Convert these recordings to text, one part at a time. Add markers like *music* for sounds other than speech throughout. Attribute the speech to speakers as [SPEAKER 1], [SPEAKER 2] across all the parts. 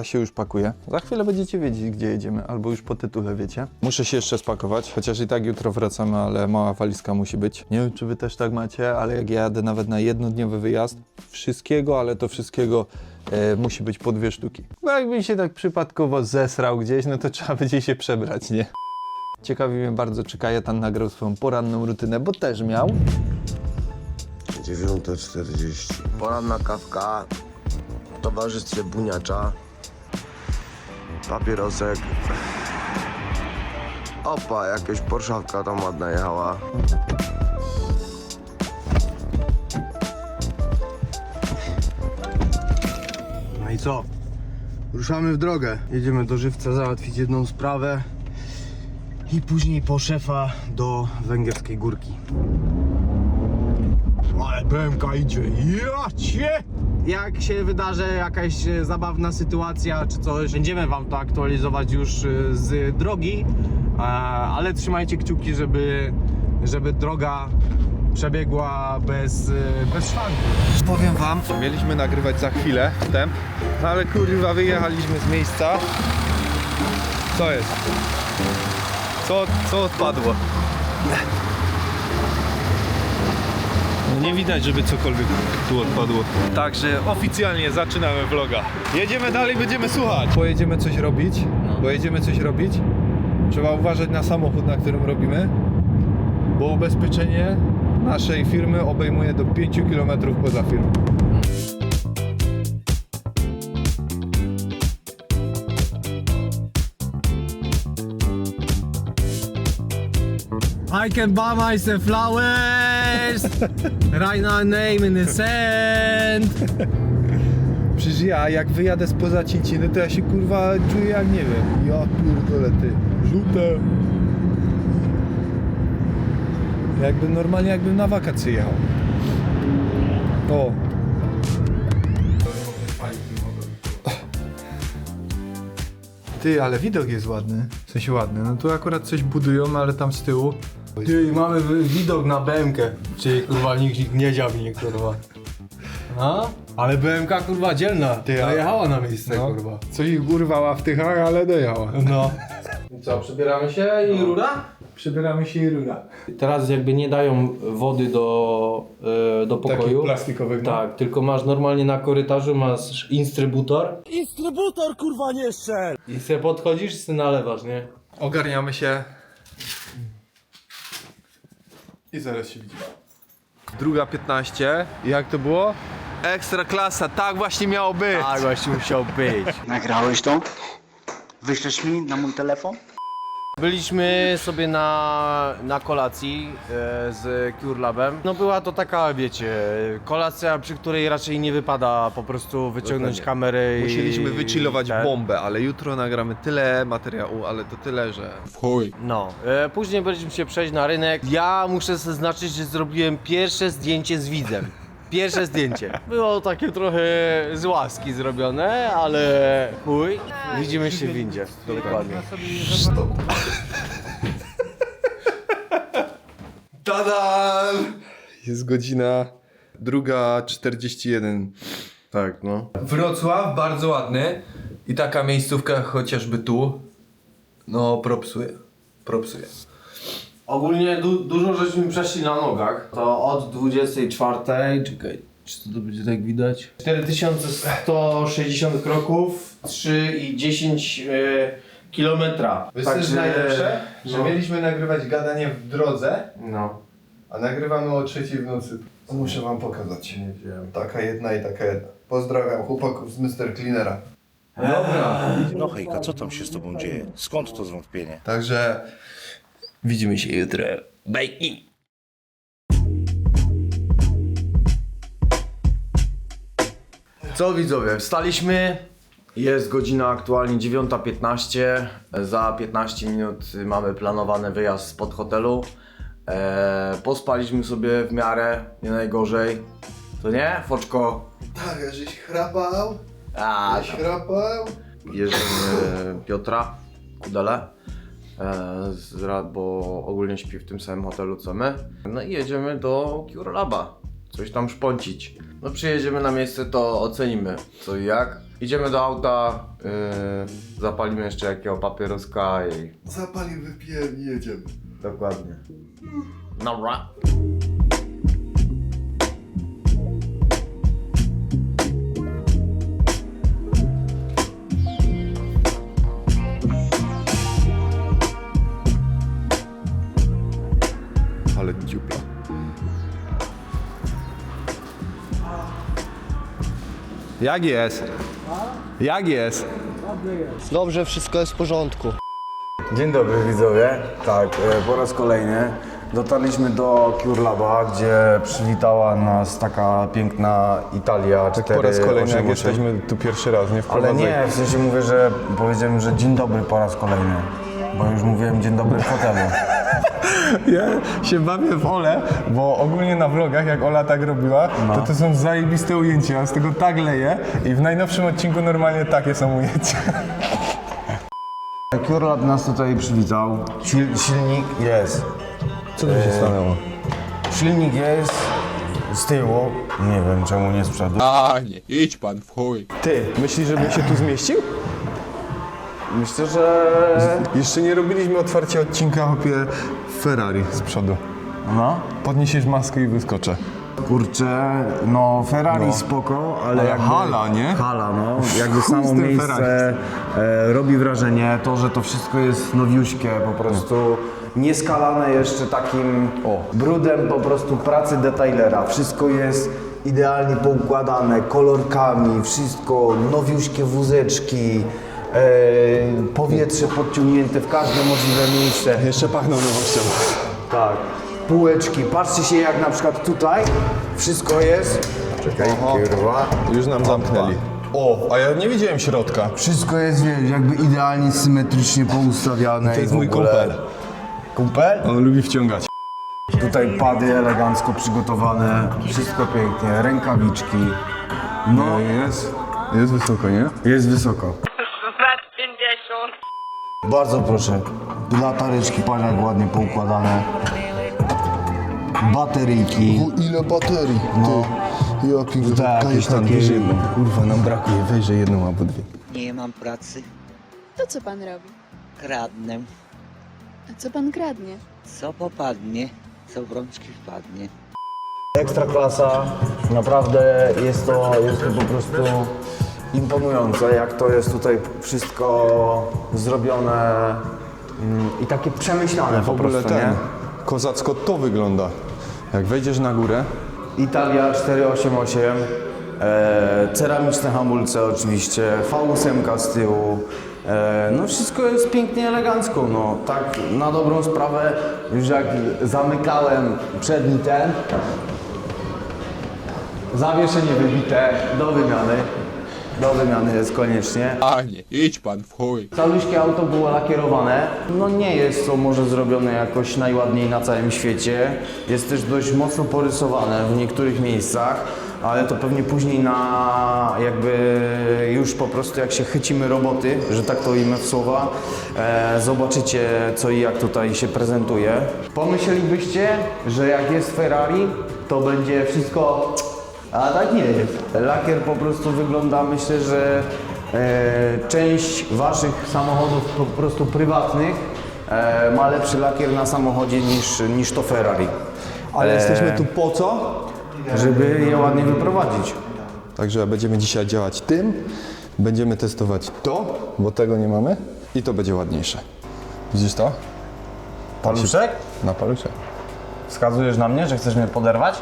[SPEAKER 1] ja się już pakuję. Za chwilę będziecie wiedzieć, gdzie jedziemy, albo już po tytule wiecie. Muszę się jeszcze spakować, chociaż i tak jutro wracamy, ale mała walizka musi być. Nie wiem, czy wy też tak macie, ale jak ja jadę nawet na jednodniowy wyjazd, wszystkiego, ale to wszystkiego e, musi być po dwie sztuki. Bo jakbym się tak przypadkowo zesrał gdzieś, no to trzeba będzie się przebrać, nie? Ciekawi mnie bardzo, czy Kajetan nagrał swoją poranną rutynę, bo też miał.
[SPEAKER 2] 9.40. Poranna kawka w towarzystwie buniacza. Papierosek. Opa, jakaś porszawka tam ładna jechała.
[SPEAKER 3] No i co? Ruszamy w drogę. Jedziemy do żywca załatwić jedną sprawę i później po szefa do węgierskiej górki. Ale BMK idzie, ja cię! Jak się wydarzy jakaś e, zabawna sytuacja czy coś, będziemy wam to aktualizować już e, z drogi, e, ale trzymajcie kciuki, żeby, żeby droga przebiegła bez, bez szwanku.
[SPEAKER 1] Powiem wam, mieliśmy nagrywać za chwilę wstęp, no ale kurwa wyjechaliśmy z miejsca. Co jest? Co, co odpadło? No nie widać, żeby cokolwiek tu odpadło. Także oficjalnie zaczynamy vloga. Jedziemy dalej, będziemy słuchać. Pojedziemy coś robić, bo jedziemy coś robić. Trzeba uważać na samochód, na którym robimy, bo ubezpieczenie naszej firmy obejmuje do 5 km poza firmą.
[SPEAKER 3] I can buy myself flowers. Write my name in the sand.
[SPEAKER 1] Przecież ja, jak wyjadę spoza Cinciny, to ja się kurwa czuję jak nie wiem. Ja pierdolę ty. Żółte. Jakbym normalnie, jakbym na wakacje jechał. O. Ty, ale widok jest ładny. W sensie ładny. No tu akurat coś budują, ale tam z tyłu.
[SPEAKER 3] Ty, mamy widok na BMK. Czyli kurwa nikt nie dziabnie, kurwa. A? Ale BMK kurwa dzielna.
[SPEAKER 1] Ty, a-
[SPEAKER 3] Dojechała na miejsce,
[SPEAKER 1] No.
[SPEAKER 3] kurwa.
[SPEAKER 1] Coś ich urwała w tychach, ale dojechała.
[SPEAKER 3] No. Co, przebieramy się i rura?
[SPEAKER 1] Przebieramy się i rura.
[SPEAKER 4] Teraz jakby nie dają wody do, e, do pokoju.
[SPEAKER 1] Takich plastikowych. no.
[SPEAKER 4] Tak, tylko masz normalnie na korytarzu masz instrybutor
[SPEAKER 3] Instrybutor kurwa nie strzel!
[SPEAKER 4] i se podchodzisz, se nalewasz, nie?
[SPEAKER 1] Ogarniamy się. I zaraz się widzimy. Druga 15. I jak to było? Ekstra klasa, tak właśnie miało być.
[SPEAKER 4] Tak właśnie musiał być.
[SPEAKER 5] Nagrałeś to? Wyślesz mi na mój telefon?
[SPEAKER 4] Byliśmy sobie na, na kolacji e, z Cure Labem. No była to taka, wiecie, kolacja, przy której raczej nie wypada po prostu wyciągnąć
[SPEAKER 1] Dokładnie.
[SPEAKER 4] kamerę i...
[SPEAKER 1] Musieliśmy wychillować
[SPEAKER 4] ten.
[SPEAKER 1] bombę, ale jutro nagramy tyle materiału, ale to tyle, że chuj.
[SPEAKER 4] No, e, później byliśmy się przejść na rynek. Ja muszę zaznaczyć, że zrobiłem pierwsze zdjęcie z widzem. Pierwsze zdjęcie. Było takie trochę z łaski zrobione, ale chuj. Widzimy się w windzie. Dokładnie.
[SPEAKER 1] Tada! Jest godzina druga 41.
[SPEAKER 4] Tak, no.
[SPEAKER 1] Wrocław, bardzo ładny. I taka miejscówka chociażby tu. No, propsuje. Propsuje.
[SPEAKER 4] Ogólnie du dużo żeśmy przeszli na nogach. To od 24, czekaj, czy to będzie tak widać? 4160 kroków, 3 i 10 e, kilometra.
[SPEAKER 1] Wiesz, jest najlepsze? Że
[SPEAKER 4] no.
[SPEAKER 1] mieliśmy nagrywać gadanie w drodze,
[SPEAKER 4] No.
[SPEAKER 1] a nagrywamy o trzeciej w nocy. Muszę wam pokazać.
[SPEAKER 4] Nie wiem.
[SPEAKER 1] Taka jedna i taka jedna. Pozdrawiam chłopaków z Mr. Cleanera. Dobra.
[SPEAKER 5] No hejka, co tam się z tobą dzieje? Skąd to zwątpienie?
[SPEAKER 1] Także widzimy się jutro. Bye.
[SPEAKER 3] Co widzowie, wstaliśmy. Jest godzina aktualnie 9.15. Za 15 minut mamy planowany wyjazd spod hotelu. Eee, pospaliśmy sobie w miarę, nie najgorzej. To nie, Foczko?
[SPEAKER 1] Tak, żeś chrapał,
[SPEAKER 3] A,
[SPEAKER 1] żeś chrapał.
[SPEAKER 3] bierzemy Piotra, Kudele. E, bo ogólnie śpi w tym samym hotelu co my. No i jedziemy do Cure Laba. Coś tam szpącić. No przyjedziemy na miejsce, to ocenimy co i jak.
[SPEAKER 4] Idziemy do auta, yy, zapalimy jeszcze jakiego papieroska i...
[SPEAKER 1] Zapalił, wypijemy i jedziemy.
[SPEAKER 4] Dokładnie. Dobra.
[SPEAKER 1] Ale Jak jest? Jak jest?
[SPEAKER 2] Dobrze, wszystko jest w porządku.
[SPEAKER 3] Dzień dobry widzowie. Tak, e, po raz kolejny dotarliśmy do Cure Laba, gdzie przywitała nas taka piękna Italia
[SPEAKER 1] Tak po raz kolejny, jak
[SPEAKER 3] 488.
[SPEAKER 1] jesteśmy tu pierwszy raz, nie
[SPEAKER 3] Ale
[SPEAKER 1] wprowadzaj.
[SPEAKER 3] nie, w sensie mówię, że powiedziałem, że dzień dobry po raz kolejny. Bo już mówiłem dzień dobry w hotelu. *laughs*
[SPEAKER 1] Ja się bawię w Ole, bo ogólnie na vlogach, jak Ola tak robiła, to to są zajebiste ujęcia, ja z tego tak leję i w najnowszym odcinku normalnie takie są ujęcia. *laughs*
[SPEAKER 3] Lab nas tutaj przywitał. Sil, silnik jest.
[SPEAKER 1] Co tu się stanęło?
[SPEAKER 3] Silnik jest z tyłu. Nie wiem czemu nie z przodu.
[SPEAKER 5] A nie, idź pan w chuj.
[SPEAKER 1] Ty, myślisz, żebym się tu zmieścił?
[SPEAKER 3] Myślę, że...
[SPEAKER 1] Jeszcze nie robiliśmy otwarcia odcinka opie Ferrari z przodu.
[SPEAKER 3] No.
[SPEAKER 1] Podniesiesz maskę i wyskoczę.
[SPEAKER 3] Kurczę, no Ferrari
[SPEAKER 1] No.
[SPEAKER 3] spoko, ale,
[SPEAKER 1] Ale
[SPEAKER 3] jakby,
[SPEAKER 1] hala, nie?
[SPEAKER 3] Hala, no. Jakby samo
[SPEAKER 1] z tym
[SPEAKER 3] miejsce
[SPEAKER 1] Ferrari.
[SPEAKER 3] e, robi wrażenie, to, że to wszystko jest nowiuśkie, po prostu nieskalane jeszcze takim brudem po prostu pracy detailera. Wszystko jest idealnie poukładane, kolorkami, wszystko, nowiuśkie wózeczki, powietrze podciągnięte w każde możliwe miejsce.
[SPEAKER 1] Jeszcze pachną nowością.
[SPEAKER 3] Tak. Półeczki. Patrzcie się jak na przykład tutaj wszystko jest. Czekaj, kurwa.
[SPEAKER 1] Już nam zamknęli. O, a ja nie widziałem środka.
[SPEAKER 3] Wszystko jest, wiesz, jakby idealnie symetrycznie poustawiane.
[SPEAKER 1] To jest mój kumpel.
[SPEAKER 3] Kumpel?
[SPEAKER 1] On lubi wciągać.
[SPEAKER 3] Tutaj pady elegancko przygotowane. Wszystko pięknie. Rękawiczki. No,
[SPEAKER 1] Jest, jest wysoko, nie?
[SPEAKER 3] jest wysoko. Bardzo proszę. Latareczki, patrz jak ładnie poukładane. Bateryjki.
[SPEAKER 1] ile baterii,
[SPEAKER 3] No.
[SPEAKER 1] ty. Jaki
[SPEAKER 3] Tak, jakieś takie-
[SPEAKER 1] Kurwa, nam brakuje, wejrzę jedną albo dwie.
[SPEAKER 6] Nie mam pracy,
[SPEAKER 7] To co pan robi?
[SPEAKER 6] kradnę.
[SPEAKER 7] A co pan kradnie?
[SPEAKER 6] Co popadnie, co w rączki wpadnie.
[SPEAKER 3] Ekstra klasa, naprawdę jest to, jest to po prostu imponujące, jak to jest tutaj wszystko zrobione mm, i takie przemyślane
[SPEAKER 1] W
[SPEAKER 3] po
[SPEAKER 1] ogóle
[SPEAKER 3] prostu,
[SPEAKER 1] ten,
[SPEAKER 3] nie?
[SPEAKER 1] kozacko to wygląda. Jak wejdziesz na górę,
[SPEAKER 3] Italia 488, e, ceramiczne hamulce oczywiście, V8 z tyłu, e, no wszystko jest pięknie elegancko, no tak na dobrą sprawę, już jak zamykałem przedni ten, zawieszenie wybite do wymiany, do wymiany jest koniecznie.
[SPEAKER 5] A nie, idź pan w chuj.
[SPEAKER 3] Caluśkie auto było lakierowane. No nie jest to może zrobione jakoś najładniej na całym świecie. Jest też dość mocno porysowane w niektórych miejscach, ale to pewnie później na jakby już po prostu jak się chycimy roboty, że tak to ujmę w słowa, e, zobaczycie co i jak tutaj się prezentuje. Pomyślelibyście, że jak jest Ferrari, to będzie wszystko a tak nie jest. Lakier po prostu wygląda, myślę, że e, część waszych samochodów po prostu prywatnych e, ma lepszy lakier na samochodzie niż, niż to Ferrari.
[SPEAKER 1] ale
[SPEAKER 3] E,
[SPEAKER 1] jesteśmy tu po co?
[SPEAKER 3] Żeby je ładnie wyprowadzić.
[SPEAKER 1] Także będziemy dzisiaj działać tym, będziemy testować to, bo tego nie mamy i to będzie ładniejsze. Widzisz to?
[SPEAKER 3] Paluszek?
[SPEAKER 1] Na paluszek.
[SPEAKER 3] Wskazujesz na mnie, że chcesz mnie poderwać?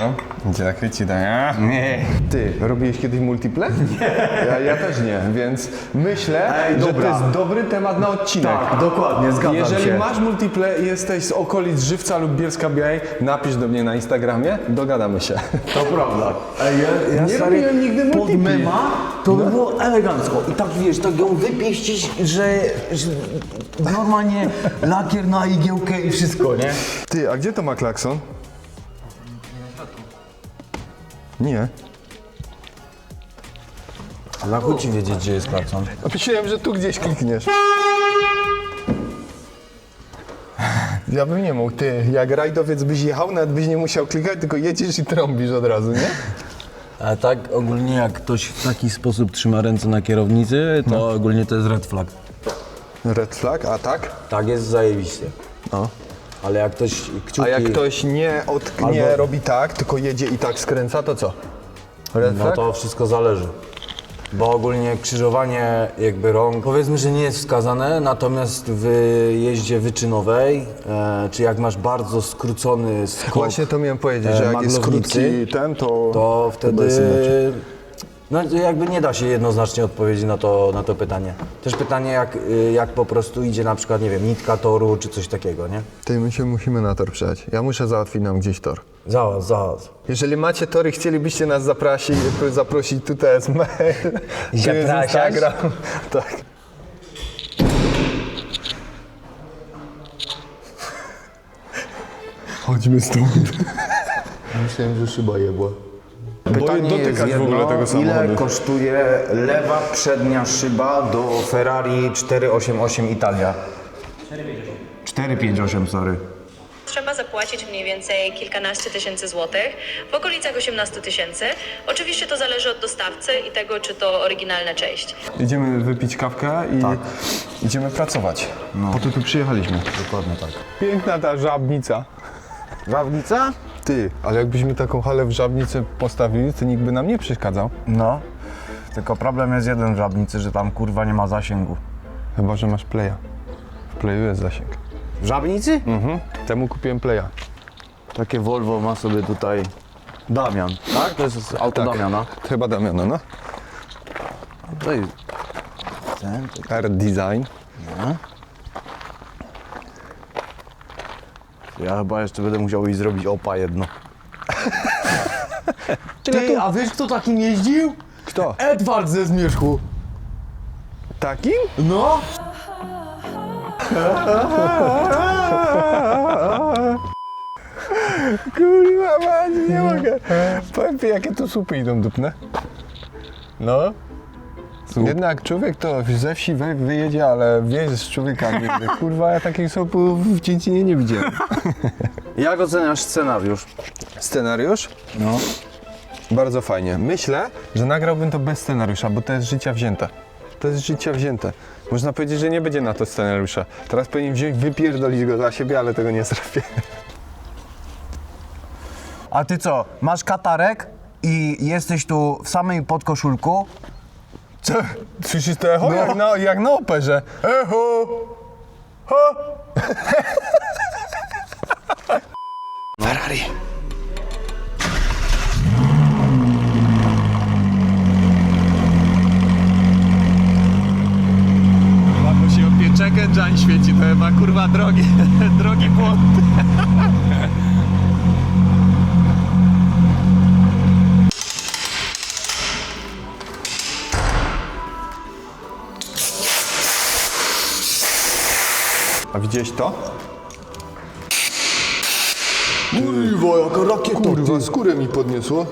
[SPEAKER 1] No, gdzie nakryci, nie?
[SPEAKER 3] Nie.
[SPEAKER 1] Ty, robiłeś kiedyś multiple? Nie. Ja, ja też nie, więc myślę,
[SPEAKER 3] Ej,
[SPEAKER 1] że to
[SPEAKER 3] dobra.
[SPEAKER 1] jest dobry temat na odcinek.
[SPEAKER 3] Tak, dokładnie, zgadzam
[SPEAKER 1] Jeżeli
[SPEAKER 3] się.
[SPEAKER 1] masz multiple i jesteś z okolic Żywca lub Bielska Białej, napisz do mnie na Instagramie, dogadamy się.
[SPEAKER 3] To prawda. Ej, ja, ja
[SPEAKER 1] Nie
[SPEAKER 3] stary,
[SPEAKER 1] robiłem nigdy
[SPEAKER 3] pod
[SPEAKER 1] multipli.
[SPEAKER 3] mema to by było elegancko. I tak wiesz, tak ją wypieścić, że, że normalnie lakier na igiełkę i wszystko, nie?
[SPEAKER 1] Ty, a gdzie to ma klakson? Nie.
[SPEAKER 3] Na chuj ci wiedzieć, gdzie jest klakson.
[SPEAKER 1] Myślałem, że tu gdzieś klikniesz. Ja bym nie mógł, ty, jak rajdowiec byś jechał, nawet byś nie musiał klikać, tylko jedziesz i trąbisz od razu, nie?
[SPEAKER 3] A tak ogólnie jak ktoś w taki sposób trzyma ręce na kierownicy, to ogólnie to jest red flag.
[SPEAKER 1] Red flag, a tak?
[SPEAKER 3] Tak jest zajebiście.
[SPEAKER 1] No.
[SPEAKER 3] Ale jak ktoś kciuki...
[SPEAKER 1] A jak ktoś nie otknie,
[SPEAKER 3] Albo-
[SPEAKER 1] robi tak, tylko jedzie i tak skręca, to co? Red
[SPEAKER 3] No
[SPEAKER 1] flag?
[SPEAKER 3] to wszystko zależy. Bo ogólnie krzyżowanie jakby rąk powiedzmy, że nie jest wskazane, natomiast w jeździe wyczynowej, e, czy jak masz bardzo skrócony skok,
[SPEAKER 1] Właśnie to miałem powiedzieć,
[SPEAKER 3] e,
[SPEAKER 1] że jak jest
[SPEAKER 3] maglownicy,
[SPEAKER 1] krótki ten, to...
[SPEAKER 3] to wtedy
[SPEAKER 1] jest inaczej.
[SPEAKER 3] No, jakby nie da się jednoznacznie odpowiedzieć na to, na to pytanie. Też pytanie, jak, y, jak po prostu idzie na przykład, nie wiem, nitka toru czy coś takiego, nie?
[SPEAKER 1] Ty, my się musimy na tor przejść. Ja muszę załatwić nam gdzieś tor.
[SPEAKER 3] Zaraz, zaraz.
[SPEAKER 1] Jeżeli macie tory, chcielibyście nas zaprosić, zaprosić tutaj jest mail, tu jest? Instagram. *laughs* Tak. Chodźmy stąd. Myślałem, że szyba jebła. Pytanie
[SPEAKER 3] jest
[SPEAKER 1] jest w ogóle
[SPEAKER 3] jedno,
[SPEAKER 1] tego
[SPEAKER 3] ile
[SPEAKER 1] samochodu.
[SPEAKER 3] kosztuje lewa przednia szyba do Ferrari 488 Italia? 458, sorry.
[SPEAKER 8] Trzeba zapłacić mniej więcej kilkanaście tysięcy złotych, w okolicach 18 tysięcy. Oczywiście to zależy od dostawcy i tego, czy to oryginalna część.
[SPEAKER 1] Idziemy wypić kawkę i
[SPEAKER 3] Tak.
[SPEAKER 1] idziemy pracować. Po to tu przyjechaliśmy.
[SPEAKER 3] Dokładnie tak.
[SPEAKER 1] Piękna ta żabnica.
[SPEAKER 3] Żabnica?
[SPEAKER 1] Ty, ale jakbyśmy taką halę w żabnicy postawili, to nikt by nam nie przeszkadzał.
[SPEAKER 3] No. Tylko problem jest jeden w Żabnicy, że tam kurwa nie ma zasięgu.
[SPEAKER 1] Chyba, że masz playa. W playu jest zasięg.
[SPEAKER 3] W Żabnicy?
[SPEAKER 1] Mhm. Temu kupiłem playa.
[SPEAKER 3] Takie Volvo ma sobie tutaj Damian, tak? To jest auto
[SPEAKER 1] Tak.
[SPEAKER 3] Damiana.
[SPEAKER 1] Chyba Damiano, no.
[SPEAKER 3] To jest ten,
[SPEAKER 1] R Design.
[SPEAKER 3] Ja chyba jeszcze będę musiał iść zrobić opa jedno. *laughs* Ty, a wiesz kto takim jeździł?
[SPEAKER 1] Kto?
[SPEAKER 3] Edward ze Zmierzchu.
[SPEAKER 1] Takim?
[SPEAKER 3] No!
[SPEAKER 1] Kurwa, mać, nie mogę. Powiem ci, jakie tu słupy idą dupne. No. Jednak człowiek to ze wsi wyjedzie, ale wieś z człowieka nigdy. *laughs* Kurwa, ja takich słupów w Cięcinie nie widziałem. *laughs*
[SPEAKER 3] Jak oceniasz scenariusz?
[SPEAKER 1] Scenariusz?
[SPEAKER 3] No.
[SPEAKER 1] Bardzo fajnie. Myślę, że nagrałbym to bez scenariusza, bo to jest życia wzięte. To jest życia wzięte. Można powiedzieć, że nie będzie na to scenariusza. Teraz powinien wziąć, wypierdolić go dla siebie, ale tego nie zrobię. *laughs*
[SPEAKER 3] A ty co, masz katarek i jesteś tu w samej podkoszulku?
[SPEAKER 1] Co? Słyszysz to echo? Jak, na, jak na operze. Echo! Ho!
[SPEAKER 3] Ferrari.
[SPEAKER 1] Chyba się o pieczek Jan świeci, to chyba kurwa drogi, *laughs* drogi błąd. A widziałeś to? Kurwa, jaka rakieta Kurwa, skórę mi podniosło.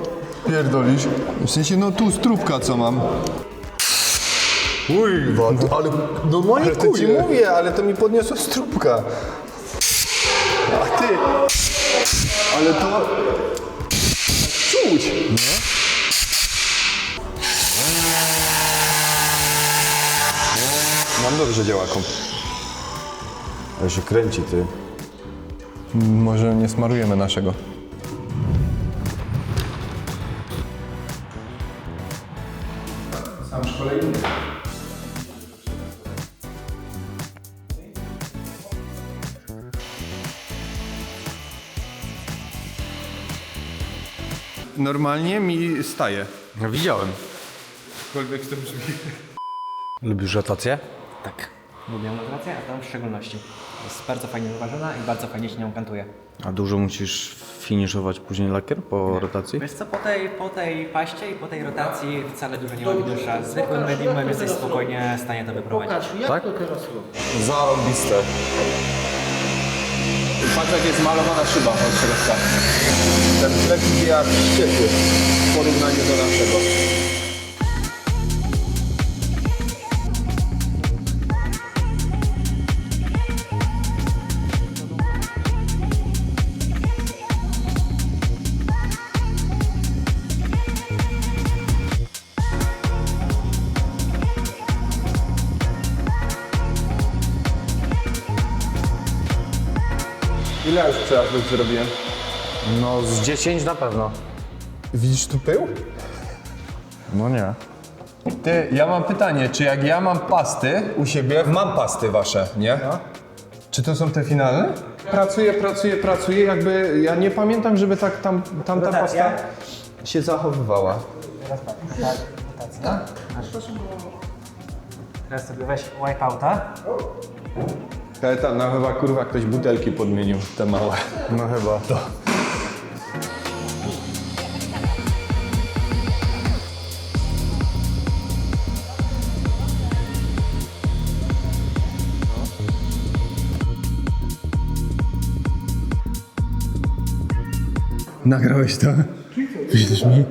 [SPEAKER 1] Pierdolisz? W sensie, no tu strubka co mam. Kurwa, ale normalnie ale to ci mówię, ale to mi podniosło strubka. A ty, ale to... Czuć. Mam dobrze działa komp.
[SPEAKER 3] Ale się kręci ty.
[SPEAKER 1] Może nie smarujemy naszego. Sam szkolenie. Normalnie mi staje.
[SPEAKER 4] No, widziałem.
[SPEAKER 1] Cokolwiek to brzmi.
[SPEAKER 3] Lubisz rotację?
[SPEAKER 9] Tak. Lubię rotację, a tam w szczególności. Jest bardzo fajnie wyważona i bardzo fajnie się nią kantuje.
[SPEAKER 3] A dużo musisz finiszować później lakier po rotacji?
[SPEAKER 9] Wiesz co, po tej, po tej paście i po tej rotacji wcale dużo nie ma widusza. Zwykłym mediumem jesteś spokojnie w stanie to wyprowadzić.
[SPEAKER 3] Tak? Zarąbiste. Patrz jak jest malowana szyba od środka.
[SPEAKER 1] Ten flex jak ściepy w porównaniu do naszego. Ile ja już przejazdów zrobiłem?
[SPEAKER 3] No z 10 na pewno.
[SPEAKER 1] Widzisz tu pył?
[SPEAKER 3] No nie.
[SPEAKER 1] Ty, ja mam pytanie, czy jak ja mam pasty u siebie, mam pasty wasze, nie? Czy to są te finalne? Pracuję, pracuję, pracuję, jakby ja nie pamiętam, żeby tak tam, tamta pasta się zachowywała.
[SPEAKER 9] Teraz sobie weź wipeouta.
[SPEAKER 1] Ale tam, no chyba kurwa ktoś butelki podmienił, te małe.
[SPEAKER 3] No chyba. To.
[SPEAKER 1] Nagrałeś to? Widzisz mi?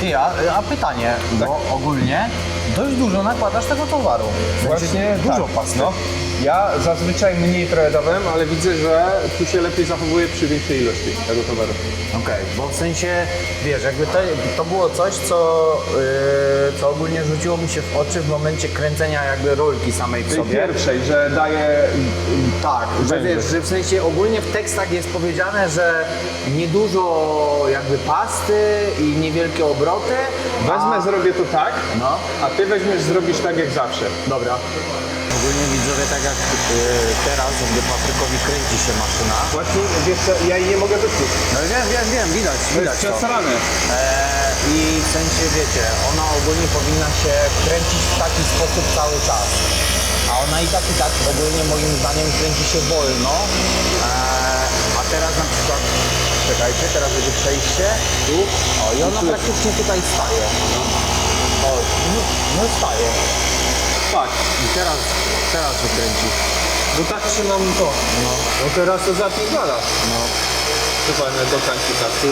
[SPEAKER 3] Ty, a, a pytanie, bo ogólnie dość dużo nakładasz tego towaru.
[SPEAKER 1] Właśnie
[SPEAKER 3] dużo
[SPEAKER 1] tak,
[SPEAKER 3] pasty.
[SPEAKER 1] No. Ja zazwyczaj mniej trochę dawałem, ale widzę, że tu się lepiej zachowuje przy większej ilości tego towaru.
[SPEAKER 3] Okej, bo w sensie, wiesz, jakby to, to było coś, co, yy, co ogólnie rzuciło mi się w oczy w momencie kręcenia jakby rolki samej w
[SPEAKER 1] Tej
[SPEAKER 3] sobie.
[SPEAKER 1] pierwszej, że daje...
[SPEAKER 3] Tak, że wiesz, że w sensie ogólnie w tekstach jest powiedziane, że niedużo jakby pasty i niewielkie obroty.
[SPEAKER 1] Wezmę, zrobię to tak,
[SPEAKER 3] No,
[SPEAKER 1] a ty weźmiesz, zrobisz tak jak zawsze.
[SPEAKER 3] dobra. Ogólnie widzowie, tak jak yy, teraz, gdy Patrykowi kręci się maszyna.
[SPEAKER 1] Właśnie, wiesz co, ja jej nie mogę wyczuć.
[SPEAKER 3] No wiem, wiem, wiem, widać,
[SPEAKER 1] To
[SPEAKER 3] widać
[SPEAKER 1] jest
[SPEAKER 3] to. Eee, I w sensie, wiecie, ona ogólnie powinna się kręcić w taki sposób cały czas. A ona i tak, i tak ogólnie moim zdaniem kręci się wolno. Eee, a teraz na przykład, czekajcie, teraz będzie przejście, tu, o i ona praktycznie tutaj staje. O, no, no staje.
[SPEAKER 1] Tak.
[SPEAKER 3] I teraz, teraz się kręci.
[SPEAKER 1] Bo tak trzymam to. No. No teraz to zapierdala. No. Chyba do końca tak.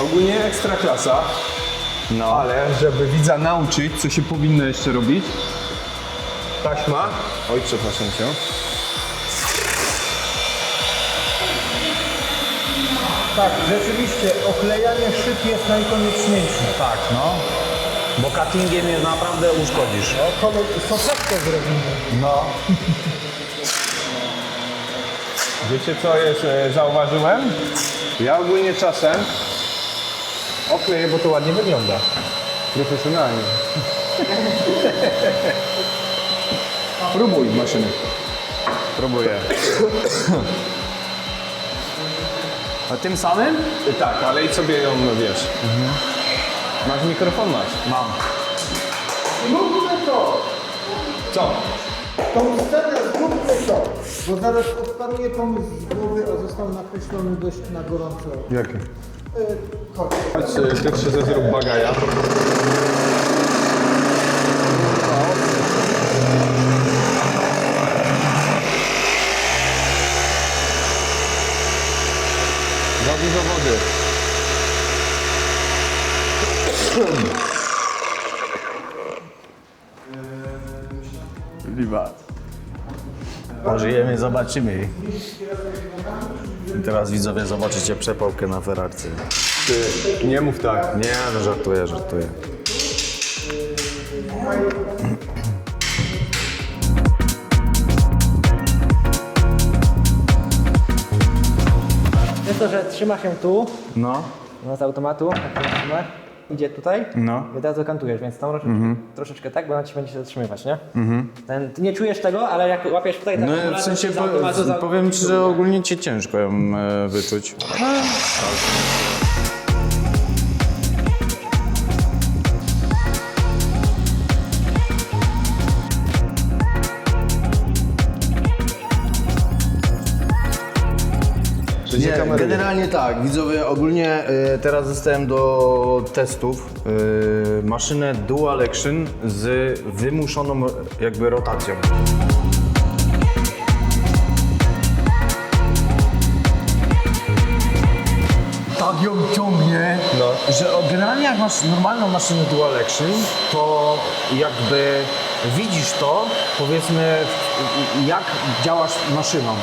[SPEAKER 1] Ogólnie ekstra klasa.
[SPEAKER 3] No.
[SPEAKER 1] Ale żeby widza nauczyć, co się powinno jeszcze robić, taśma. Oj, przepraszam cię.
[SPEAKER 2] Tak, rzeczywiście, oklejanie szyb jest najkonieczniejsze.
[SPEAKER 3] Tak, no. Bo cuttingiem je naprawdę uszkodzisz.
[SPEAKER 2] O, kolor, soczewkę zrobimy.
[SPEAKER 3] No.
[SPEAKER 1] Wiecie co jest, e, zauważyłem? Ja ogólnie czasem okleję, bo to ładnie wygląda. Profesjonalnie. *laughs* Próbuj maszyny.
[SPEAKER 3] Próbuję. A tym samym?
[SPEAKER 1] Tak, ale i sobie ją, no wiesz. Masz mikrofon, masz.
[SPEAKER 3] Mam.
[SPEAKER 2] Zróbmy to!
[SPEAKER 1] Co?
[SPEAKER 2] Tą scenę zróbmy to! Bo zaraz odparuje pomysł z głowy, a został nakreślony dość na gorąco.
[SPEAKER 1] Jaki?
[SPEAKER 2] Y, chodź.
[SPEAKER 1] Chodź, e, pierwszy ze zrób bagaja. Za
[SPEAKER 3] Pożyjemy, zobaczymy. I teraz widzowie zobaczycie przepałkę na Ferrarce.
[SPEAKER 1] Ty, nie mów tak.
[SPEAKER 3] Nie, no żartuję, żartuję.
[SPEAKER 9] Jest to, że trzyma się tu,
[SPEAKER 3] No,
[SPEAKER 9] no z automatu, jak to trzyma, idzie tutaj
[SPEAKER 3] no.
[SPEAKER 9] i od razu kantujesz, więc tą troszeczkę, troszeczkę tak, bo ona ci będzie się zatrzymywać, nie? Ten, ty nie czujesz tego, ale jak łapiesz tutaj tak
[SPEAKER 3] No w sensie
[SPEAKER 9] automatu za-
[SPEAKER 3] po, powiem ci, że ogólnie ci ciężko ją e, wyczuć. *laughs* Nie, generalnie tak, widzowie, ogólnie y, teraz zostałem do testów. Y, maszynę Dual Action z wymuszoną jakby rotacją. Tak ją ciągnie, że o, generalnie jak masz normalną maszynę Dual Action, to jakby widzisz to, powiedzmy, jak działasz maszyną.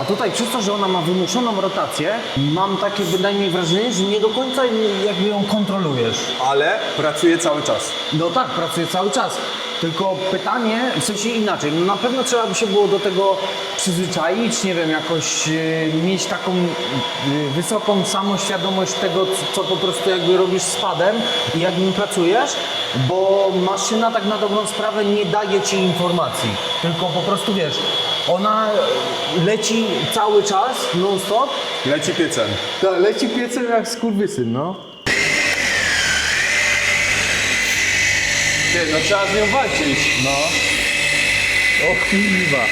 [SPEAKER 3] A tutaj przez to, że ona ma wymuszoną rotację, mam takie bynajmniej wrażenie, że nie do końca jakby ją kontrolujesz.
[SPEAKER 1] Ale pracuje cały czas.
[SPEAKER 3] No tak, pracuje cały czas. Tylko pytanie, w sensie inaczej, no na pewno trzeba by się było do tego przyzwyczaić, nie wiem, jakoś e, mieć taką e, wysoką samoświadomość tego, co, co po prostu jakby robisz z padem i jak nim pracujesz, bo maszyna tak na dobrą sprawę nie daje ci informacji, tylko po prostu wiesz, ona leci cały czas, non stop,
[SPEAKER 1] Leci piecem.
[SPEAKER 3] tak, leci piecem jak skurwysyn, no.
[SPEAKER 1] Ty, no trzeba z nią walczyć.
[SPEAKER 3] No. O kurwa.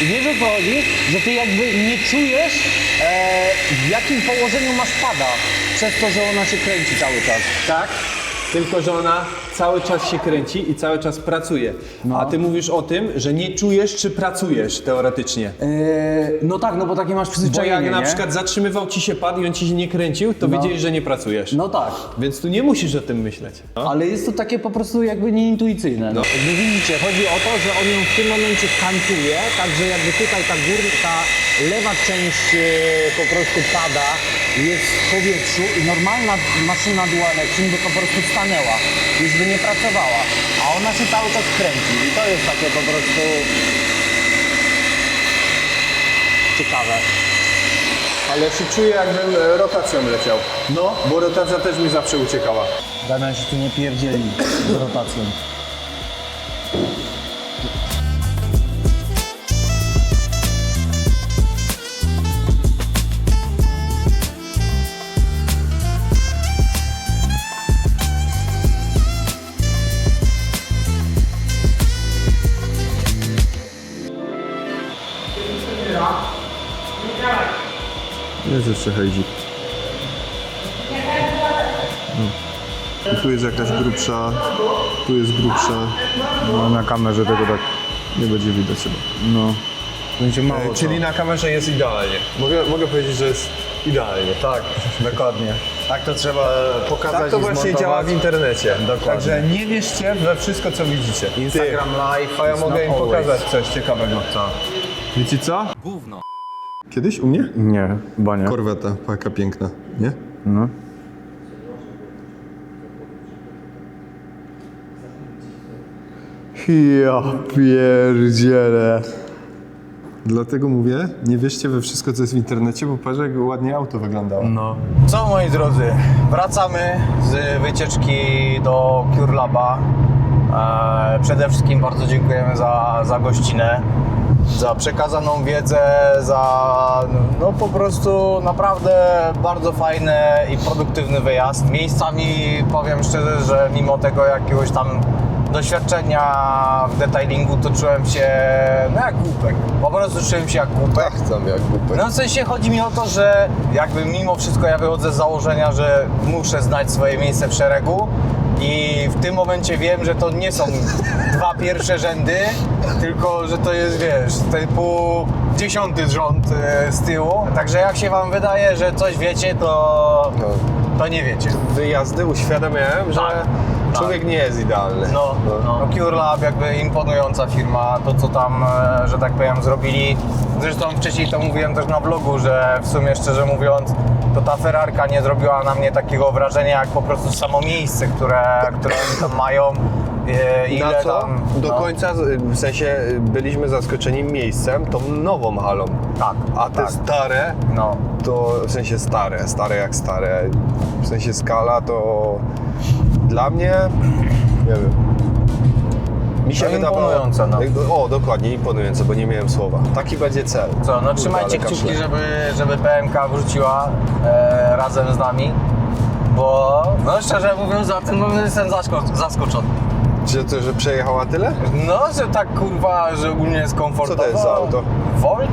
[SPEAKER 3] I wiesz o co chodzi? Że ty jakby nie czujesz e, w jakim położeniu masz pada przez to, że ona się kręci cały czas.
[SPEAKER 1] Tak, tylko że ona cały czas się kręci i cały czas pracuje. A ty mówisz o tym, że nie czujesz, czy pracujesz teoretycznie.
[SPEAKER 3] E, no tak, no bo takie masz
[SPEAKER 1] Bo
[SPEAKER 3] przyzwyczajenie,
[SPEAKER 1] jak na
[SPEAKER 3] nie?
[SPEAKER 1] przykład zatrzymywał ci się pad i on ci się nie kręcił, to wiedziałeś, że nie pracujesz.
[SPEAKER 3] No tak.
[SPEAKER 1] Więc tu nie musisz o tym myśleć. No.
[SPEAKER 3] Ale jest to takie po prostu jakby nieintuicyjne. No. Jakby widzicie, chodzi o to, że on ją w tym momencie kantuje, także jakby tutaj ta górna, ta lewa część e, po prostu pada, jest w powietrzu i normalna maszyna dual action by po prostu stanęła, już by nie pracowała, a ona się cały czas kręci i to jest takie po prostu ciekawe.
[SPEAKER 1] Ale się czuję, jakbym e, rotacją leciał. No. Bo rotacja też mi zawsze uciekała.
[SPEAKER 3] Damian się tu nie pierdzieli z rotacją.
[SPEAKER 1] Jeszcze hejdzik. No. I tu jest jakaś grubsza, tu jest grubsza. No, na kamerze tego tak nie będzie widać chyba. No.
[SPEAKER 3] Będzie mało
[SPEAKER 1] Czyli na kamerze jest idealnie. Mogę, mogę powiedzieć, że jest idealnie.
[SPEAKER 3] Tak, *laughs* dokładnie. Tak to trzeba pokazać
[SPEAKER 1] Tak to
[SPEAKER 3] i
[SPEAKER 1] właśnie
[SPEAKER 3] zmontować.
[SPEAKER 1] działa w internecie.
[SPEAKER 3] Dokładnie.
[SPEAKER 1] Także nie wierzcie we wszystko, co widzicie.
[SPEAKER 3] Instagram
[SPEAKER 1] Ty,
[SPEAKER 3] Live
[SPEAKER 1] A ja mogę im
[SPEAKER 3] always.
[SPEAKER 1] pokazać coś ciekawego. Co? Wiecie co?
[SPEAKER 9] Gówno.
[SPEAKER 1] Kiedyś u mnie?
[SPEAKER 3] Nie, chyba nie.
[SPEAKER 1] Korweta, jaka piękna, nie?
[SPEAKER 3] No. Ja pierdzielę.
[SPEAKER 1] Dlatego mówię, nie wierzcie we wszystko, co jest w internecie, bo patrz, jak ładnie auto wyglądało.
[SPEAKER 3] No. Co moi drodzy, wracamy z wycieczki do Cure Laba. E, przede wszystkim bardzo dziękujemy za, za gościnę, za przekazaną wiedzę, za no po prostu naprawdę bardzo fajny i produktywny wyjazd. Miejscami powiem szczerze, że mimo tego jakiegoś tam doświadczenia w detailingu, to czułem się no jak głupek. Po prostu czułem się jak głupek.
[SPEAKER 1] Tam jak głupek.
[SPEAKER 3] No w sensie chodzi mi o to, że jakby mimo wszystko ja wychodzę z założenia, że muszę znać swoje miejsce w szeregu i w tym momencie wiem, że to nie są *laughs* dwa pierwsze rzędy, tylko że to jest, wiesz, typu dziesiąty rząd e, z tyłu. Także jak się wam wydaje, że coś wiecie, to, to nie wiecie.
[SPEAKER 1] Wyjazdy uświadamiałem, że
[SPEAKER 3] Tak,
[SPEAKER 1] człowiek nie jest idealny.
[SPEAKER 3] No, no. Cure Lab jakby imponująca firma, to co tam, e, że tak powiem, zrobili. Zresztą wcześniej to mówiłem też na vlogu, że w sumie szczerze mówiąc, to ta Ferrarka nie zrobiła na mnie takiego wrażenia, jak po prostu samo miejsce, które, które oni tam mają. E, Ile
[SPEAKER 1] Na co?
[SPEAKER 3] tam.
[SPEAKER 1] Do
[SPEAKER 3] no,
[SPEAKER 1] końca, w sensie byliśmy zaskoczeni miejscem, tą nową halą.
[SPEAKER 3] Tak,
[SPEAKER 1] A te
[SPEAKER 3] tak.
[SPEAKER 1] stare,
[SPEAKER 3] No.
[SPEAKER 1] to w sensie stare, stare jak stare. W sensie skala to dla mnie, nie wiem. Mi się
[SPEAKER 3] No,
[SPEAKER 1] wydawało.
[SPEAKER 3] imponujące, no.
[SPEAKER 1] O, dokładnie, imponujące, bo nie miałem słowa. Taki będzie cel.
[SPEAKER 3] Co, no trzymajcie kciuki, żeby, żeby PMK wróciła e, razem z nami. Bo, no szczerze mówiąc, za moment jestem zasko- zaskoczony.
[SPEAKER 1] Że, to, że przejechała tyle?
[SPEAKER 3] No, że tak kurwa, że ogólnie jest komfortowo.
[SPEAKER 1] Co to jest za auto?
[SPEAKER 3] Volt?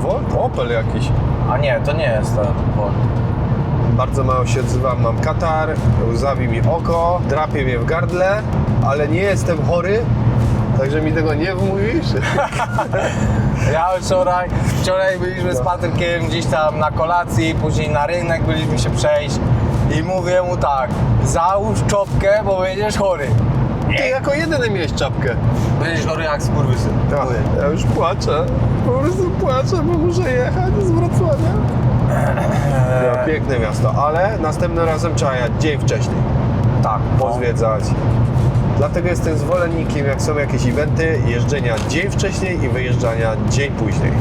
[SPEAKER 1] Volt? Opel jakiś.
[SPEAKER 3] A nie, to nie jest ten Volt.
[SPEAKER 1] Bardzo mało się odzywam, mam katar, łzawi mi oko, drapie mnie w gardle, ale nie jestem chory, także mi tego nie wmówisz. *laughs*
[SPEAKER 3] Ja wczoraj, wczoraj byliśmy z Patrykiem gdzieś tam na kolacji, później na rynek byliśmy się przejść i mówię mu tak, załóż czopkę, bo będziesz chory.
[SPEAKER 1] Ty jako jedyny miałeś czapkę.
[SPEAKER 3] Będziesz chory jak skurwysyn.
[SPEAKER 1] Tak, ja już płaczę, po prostu płaczę, bo muszę jechać z Wrocławia. Piękne miasto, ale następnym razem trzeba jechać dzień wcześniej.
[SPEAKER 3] Tak,
[SPEAKER 1] Pozwiedzać.
[SPEAKER 10] Dlatego jestem zwolennikiem, jak są jakieś eventy, jeżdżenia dzień wcześniej i wyjeżdżania dzień później.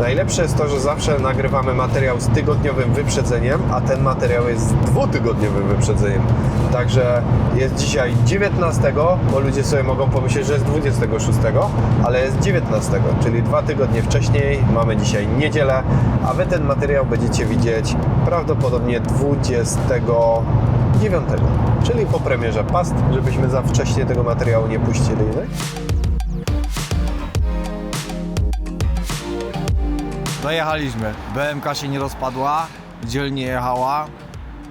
[SPEAKER 10] Najlepsze jest to, że zawsze nagrywamy materiał z tygodniowym wyprzedzeniem, a ten materiał jest z dwutygodniowym wyprzedzeniem. Także jest dzisiaj 19, bo ludzie sobie mogą pomyśleć, że jest 26, ale jest 19, czyli dwa tygodnie wcześniej. Mamy dzisiaj niedzielę, a wy ten materiał będziecie widzieć prawdopodobnie 29, czyli po premierze PAST, żebyśmy za wcześnie tego materiału nie puścili. Nie?
[SPEAKER 3] Dojechaliśmy. BMK się nie rozpadła, dzielnie jechała,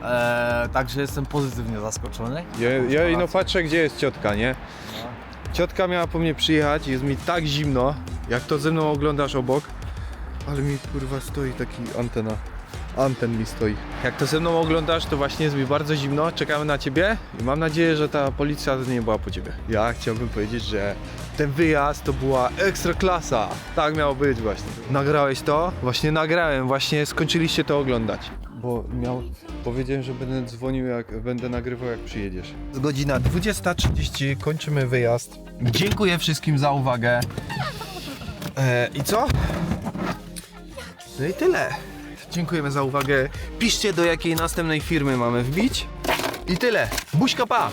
[SPEAKER 3] e, także jestem pozytywnie zaskoczony.
[SPEAKER 1] Ja, ja no patrzę, gdzie jest ciotka, nie? Ciotka miała po mnie przyjechać, jest mi tak zimno, jak to ze mną oglądasz obok, ale mi kurwa stoi taki antena. Anten mi stoi. Jak to ze mną oglądasz, to właśnie jest mi bardzo zimno, czekamy na ciebie i mam nadzieję, że ta policja nie była po ciebie. Ja chciałbym powiedzieć, że ten wyjazd to była ekstra klasa. Tak miało być właśnie. Nagrałeś to? Właśnie nagrałem, właśnie skończyliście to oglądać. Bo miał, powiedziałem, że będę dzwonił jak, będę nagrywał jak przyjedziesz. Godzina 20.30, kończymy wyjazd. Dziękuję wszystkim za uwagę. E, I co? No i tyle. Dziękujemy za uwagę. Piszcie do jakiej następnej firmy mamy wbić. I tyle. Buźka pa!